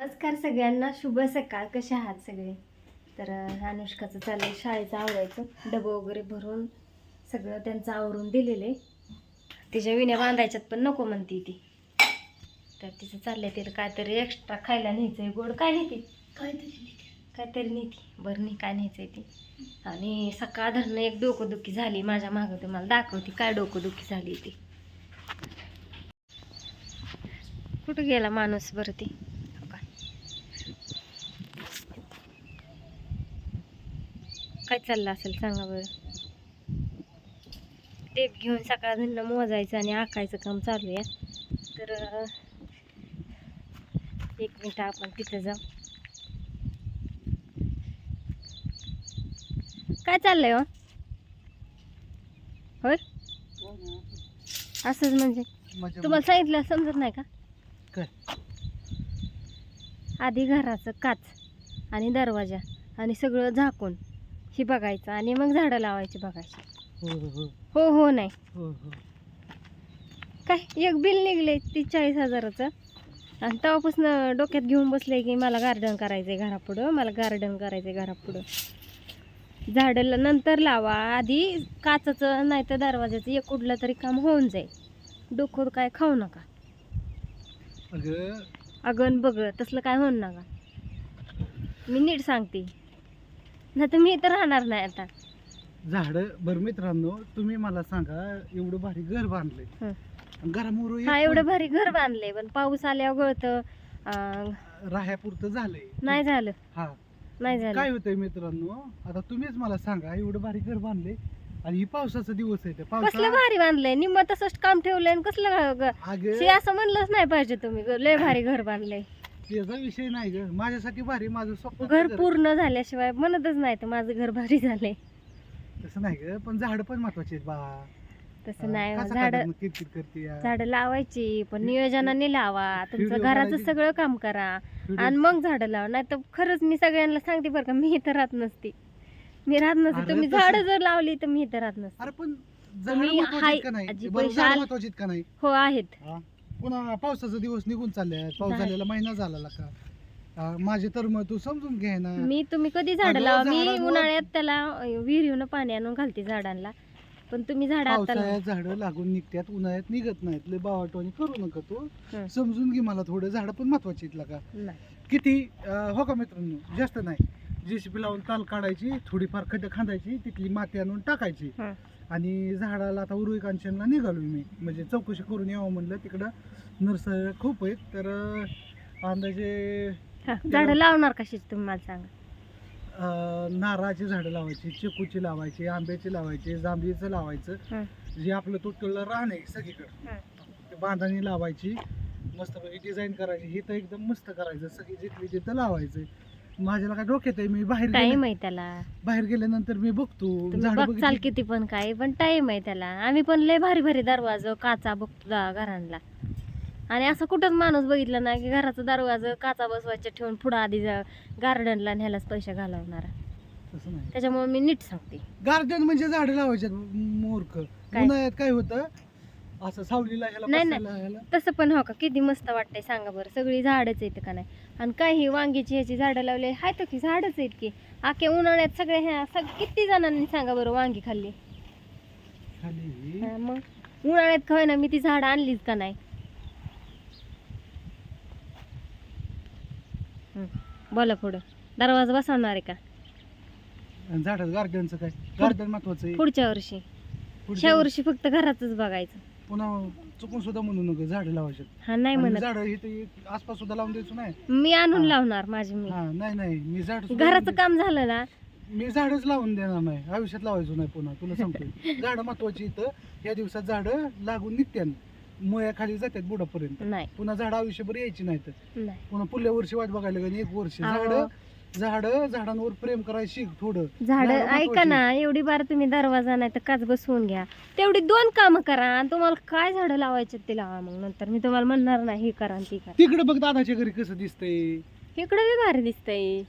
नमस्कार सगळ्यांना. शुभ सकाळ. कसे आहात सगळे? तर अनुष्काचं चाललंय शाळेचं आवरायचं. डबं वगैरे भरून सगळं त्यांचं आवरून दिलेलं आहे. तिच्या विण्या बांधायच्यात पण नको म्हणते ती. तर तिचं चाललंय तिला काहीतरी एक्स्ट्रा खायला न्यायचंय. गोड काय नेते काहीतरी नेते बरं नाही काय न्यायचंय ती? आणि सकाळ धरणं एक डोकंदुखी झाली माझ्या मागं. तुम्हाला दाखवते काय डोकंदुखी झाली ती. कुठं गेला माणूस बरं ती हो का? काय चाललं असेल? सांगा बरं. टेप घेऊन सकाळ मोजायचं आणि आखायचं काम चालू आहे. तर एक मिनिट आपण तिथं जाऊ. काय चाललंय हो? होय? असंच म्हणजे. तुम्हाला सांगितलं समजत नाही का? आधी घराचं काच आणि दरवाजा आणि सगळं झाकून हे बघायचं आणि मग झाडं लावायची बघायची. हो हो हो. हो हो नाही. काय एक बिल निघले तीस चाळीस हजाराचं. आणि तेव्हापासून डोक्यात घेऊन बसले की मला गार्डन करायचं आहे घरापुढं मला गार्डन करायचं आहे घरापुढं. झाडं नंतर लावा. आधी काचाचं नाही तर दरवाजाचं एक कुठलं तरी काम होऊन जाईल. डोकं काय खाऊ नका. अगं. अगन बघ तसलं काय होऊन नका. मी नीट सांगते. नाही तर मी तर राहणार नाही आता. झाड बरं मित्रांनो तुम्ही मला सांगा एवढं भारी घर बांधलंय. हं. आणि घरामोर एक हा एवढं भारी घर बांधले पण पाऊस आल्यावर गळतं. राह्यापुरतं झालंय. नाही झालं. हा. नाही काय झालं होतंय मित्रांनो आता तुम्हीच मला सांगा एवढं भारी घर बांधले आणि ही पावसाचा दिवस आहे कसलं पावसा भारी बांधलंय? निम्म तसंच काम ठेवलंय आणि कसलं ग- ग- अगं शे असं म्हणलंच नाही पाहिजे तुम्ही ग- लय भारी घर बांधलंय. त्याचा विषय नाही ग. माझ्यासाठी भारी माझं स्वप्न घर पूर्ण झाल्याशिवाय म्हणतच नाही तर माझं घर भारी झालंय. तसं नाही ग पण झाड पण महत्त्वाचे आहेत बा. तसं नाही कसं झाड काय मग किरकिर करते या? झाडं लावायची पण नियोजनाने लावा. तुमचं व्हिडिओ घराचं काढायची. सगळं काम करा. आणि मग झाडं लावा. नाही तर खरंच मी सगळ्यांना सांगते बरं का मी इथं राहत नसते. मी राहत नसते. अरे तुम्ही तसं- झाडं जर लावली तर मी इथं राहत नसते. अरे पण झाड तुम्ही महत्वाची हाय- आहेत का नाही? आजी बरं, पैसे झाड आल- महत्वाची आहेत का नाही? हो आहेत. हा. पुन्हा पावसाचा दिवस निघून चालले आहेत. पाऊस झाले. झालेला महिना झाला का माझे तर मग तू समजून घे ना मी तुम्ही कधी झाडं अगं, लावा मी झाडांवर- उन्हाळ्यात त्याला अं, विहिरीनं पाणी आणून घालते झाडांना पण तुम्ही झाडं आता लावा. पावसाळ्यात झाडं लागून निघतात उन्हाळ्यात निघत नाहीत लय बावाटवानी करू नका तू हं. समजून घे मला थोडं झाडं पण महत्वाची आहेत का नाही. किती अं, हो का मित्रांनो जास्त नाही जेसीपी लावून ताल काढायची थोडीफार खड्डे खांदायची तिथली माती आणून टाकायची हं. आणि झाडाला आता उरुई कांचनला निघालो मी. म्हणजे चौकशी करून यावं म्हणलं. तिकडं नर्सरी खूप आहेत. तर अंदाजे झाडं लावणार कशीच तुम्ही मला सांगा. अं, नारळाची झाडं लावायची चिकूची लावायची आंब्याची लावायची जांभळीचं लावायचं. जे आपलं तुटलेलं रान आहे सगळीकडे. ते बांधानी लावायची मस्त डिझाईन करायची. हे तर एकदम मस्त करायचं. सगळी जिथली जिथं लावायचं माझ्याला काय डोक्यात आहे? मी बाहेर गेले- टाईम आहे त्याला. बाहेर गेल्यानंतर मी बघतो. तुम्ही झाडं बघचाल बघितली किती पण काय पण टाईम आहे त्याला. आम्ही पण लय भारी भारी दरवाजा काचा बघतो दा- घरांना. आणि असं कुठंच माणूस बघितला नाही की घराचा दरवाजा काचा बसवायचे ठेवून पुढं आधी गार्डनला न्यायलाच पैसे घालवणार. तसं नाही. त्याच्यामुळे मी नीट सांगते. गार्डन म्हणजे झाडं लावायचे मूर्ख काय? उन्हाळ्यात काय होतं? असं सावलीला ह्याला नाही, नाही. ह्याला? तसं पण हो का? किती मस्त वाटतंय सांगा बरं. सगळी झाडच आहेत का नाही? आणि काही वांगीची ह्याची झाडं लावली आहेत. की झाडच आहेत की. आख्या उन्हाळ्यात सगळे ह्या सग किती जणांनी सांगा बरं वांगी खाल्ली? खाली हा, मग? उन्हाळ्यात काय ना मी ती झाडं आणलीच का नाही? हं, बोला पुढं. दरवाजा बसवणार आहे का? आणि झाडं गार्डनचं काय? गार्डन महत्वाचं आहे. पुढच्या वर्षी. पुढच्या ह्या वर्षी फक्त घरातच बघायचं. पुन्हा चुकून सुद्धा म्हणू नका झाडं लावायचे हा नाही म्हणत. झाड इथे आसपास सुद्धा लावून द्यायचं नाही. मी आणून हा. लावणार माझी मी. हा नाही नाही मी झाड सुद्धा घराचं लावून काम झालं ना? दे- मी झाडच लावून देणार नाही आयुष्यात लावायचं नाही पुन्हा तुला सांगतो झाडं महत्वाची इथं या दिवसात झाडं लागून निघत्यान. मुळ्याखाली जातात बुडापर्यंत. नाही. पुन्हा झाडं आयुष्यभर यायची नाहीत. नाही. पुन्हा पुढल्या वर्षी वाट बघायला लागेल एक वर्ष. अहो. झाड झाड झाडांवर प्रेम करायला शिक थोडं. झाड झाडं ऐका महत्वाची. ना एवढी बार तुम्ही दरवाजा नाही तर काच बसवून घ्या. तेवढी दोन कामं करा आणि तुम्हाला काय झाडं लावायचे ते लावा मग नंतर. मी तुम्हाला म्हणणार नाही हे करा आणि ती करा. तिकडे बघ दादाच्या घरी कसं दिसतंय. इकडे बी भारी दिसतंय.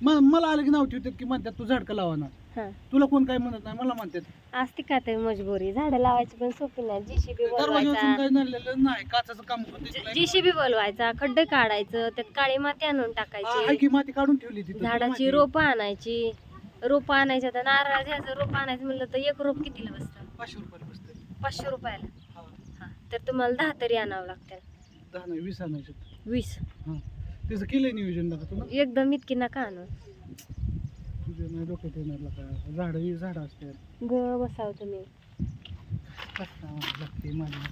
म- मला आलं की नाव ठेवतात की म्हणतात तू झाडकं लावा ना. हा. तुला कोण काय म्हणत नाही मला म्हणतात. असते का तरी मजबुरी? झाडं लावायची पण सोपी नाही. जीसीबी दरवाजा बोलवायचा. काय नडलेलं नाही काचाचं काम होतं जीसीबी बोलवायचा खड्डे काढायचं त्यात काळी माती आणून टाकायची. की माती काढून ठेवली तिथं झाडाची रोपं आणायची. रोपं आणायची आता नारळ घ्यायचं रोप आणायचं म्हणलं तर एक रोप कितीला बसतं. पाचशे रुपयाला बसते पाचशे रुपयाला? हा. हा. तर तुम्हाला दहा तरी आणावं लागतं दहा नाही वीस आणायचे वीस. हा. केलंय नियोजन दादा तुला? एकदम इतकी नका आणू. नाही डोक्यात येणार का झाडं ही झाडं असतात. ग बसाव तुम्ही. कष्टा लागते माझ्या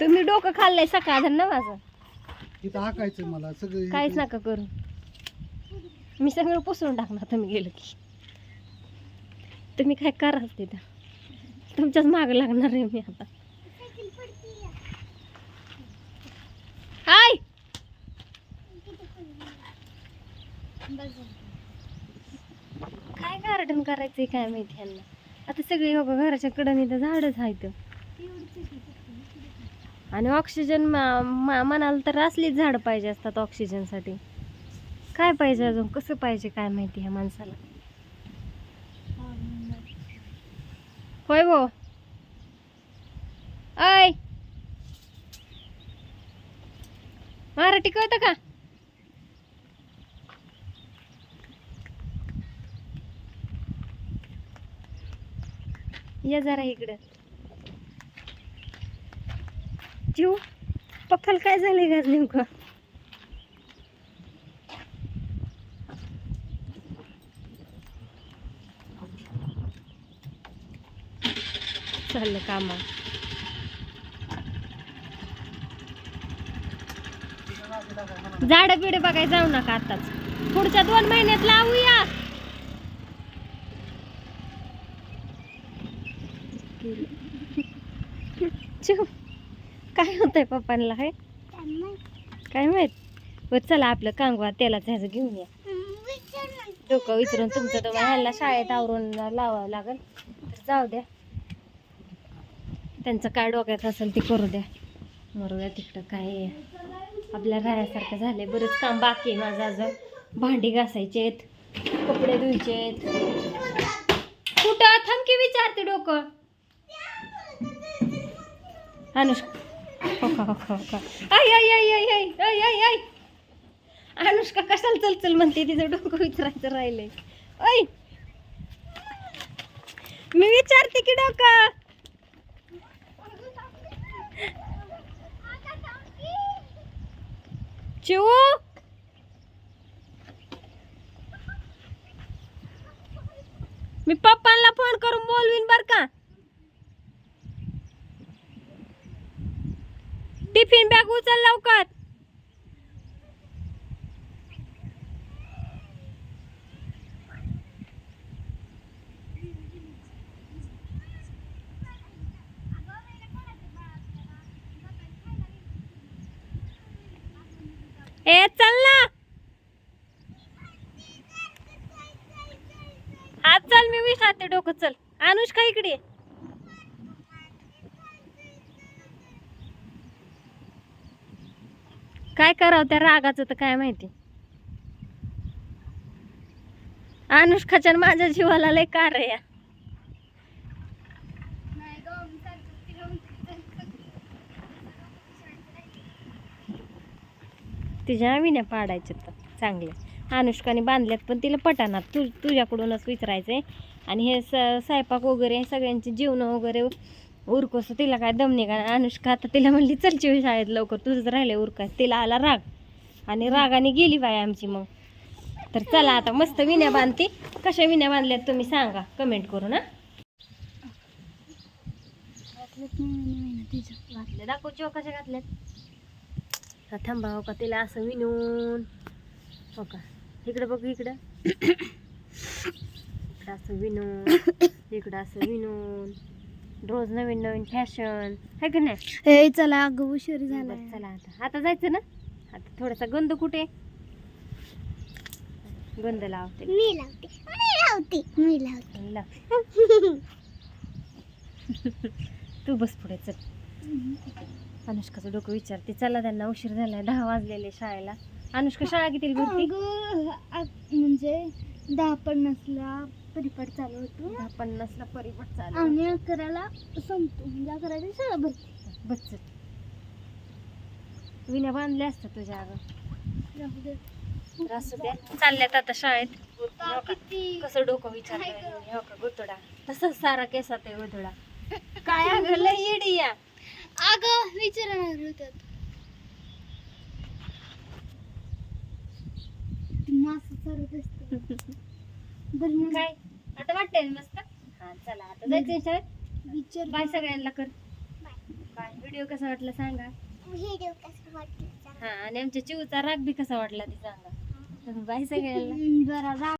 तुम्ही डोकं खाल्लंय सकाळ ना माझं. इथं हाकायचं मला सगळं काहीच नका करू. मी सगळं पुसून टाकणार तुम्ही गेलं की. तुम्ही काय कराल तिथं? तुमच्याच माग लागणार आहे मी आता. हाय! काय गार्डन करायचंय काय माहिती यांना आता सगळी बघा घराच्या कडनी तर झाडच आहेत. आणि ऑक्सिजन म्हणाल तर असलीच झाडं पाहिजे असतात ऑक्सिजनसाठी काय पाहिजे अजून? कसं पाहिजे काय माहिती ह्या माणसाला? होय भो आय मराठी कळतं का? या जरा इकडं. जीव पप्पाला काय झालंय का नेमकं? चाललं काम. झाडं बिडं बघायला जाऊ नका आताच. पुढच्या दोन महिन्यात लावूया चिव, काय होतंय पप्पांना हे? काय माहीत? बरं चला आपलं कांगवा तेलाच ह्याचं घेऊन या. डोकं विचारून तुमचं तर ह्याला शाळेत आवरून लावावं लागेल. तर जाऊ द्या. त्यांचं काय डोक्यात असेल ते करू द्या. मरूया तिकडं काय आपल्या राहण्यासारखं झाले बरंच काम बाकी आहे माझं अजून. भांडी घासायचे आहेत. कपडे धुवायचे आहेत. कुठं? थमकी विचारते डोकं. अनुष्का आय आय आय आय आय आय आय आय अनुष्का कशाला चल चल म्हणते? तिचं डोकं विचारायचं राहिलंय. ऐ मी विचारते की डोकं. चिऊ. मी पप्पांना फोन करून बोलवीन बर का? टिफिन बॅग उचल लवकर. ए चल ना. आज चल मी विचारते डोकं चल. अनुष्का इकडे काय करावं त्या रागाचं तर काय माहिती? अनुष्काच्या आणि माझ्या जीवाला लय कार या. तिच्या विण्या पाडायचे तर चांगले. अनुष्काने बांधल्यात पण तिला पटानात तू तुझ्याकडूनच विचारायचंय. आणि हे स स्वयंपाक वगैरे सगळ्यांची जीवनं वगैरे उरकोस तिला काय दम नाही का? अनुष्का आता तिला म्हणली चल चिवी शाळेत लवकर तुझंच राहिले उरकाय तिला आला राग. आणि रागाने गेली बाय आमची मग. तर चला आता मस्त विण्या बांधते. कशा विण्या बांधल्यात तुम्ही सांगा. कमेंट करून हा. घातल्या दाखव चिव कशा घातल्यात. थांबा हो का तिला असं विणून. हो का? इकडं बघ इकडं. इकडं असं विणून इकडं असं विणून. रोज नवीन नवीन फॅशन आहे का नाही? हे चला अगं उशीर बरं, झाला चला आता. आता जायचं ना? आता थोडासा गंध कुठे? गंध लावते. मी लावते. मी लावते. मी लावते. लाव. तू बस पुढे चल. अनुष्काचं डोकं विचारते. चला त्यांना उशीर झालाय. दहा वाजलेले शाळेला. अनुष्का शाळा किती भरती? अगं, आ- म्हणजे दहा पन्नासला. परिपाठ चालू होतो. दहा पन्नासला परिपट चालू आणि अकराला संपतो. म्हणजे अकराला सगळं भरते. बच्च विण्या बांधल्या असतात तुझ्या अगं राहू दे. तर असू द्या चालल्यात आता शाळेत. हो का? किती? कसं डोकं विचारलं हो का? गुतडा. तसंच सारा केसात आहे गुतडा. काय अगं लय येडी या. अगं विचारणार होतात मास चालत असते. बरं मग काय? आता वाटतंय ना मस्त? हा चला आता जायचं शाळेत बाय सगळ्यांना कर. बाय. व्हिडिओ कसा वाटला सांगा. व्हिडिओ कसा वाटला? हा आणि आमच्या चिवचा राग बी कसा वाटला ते सांगा. बाय सगळ्यांना.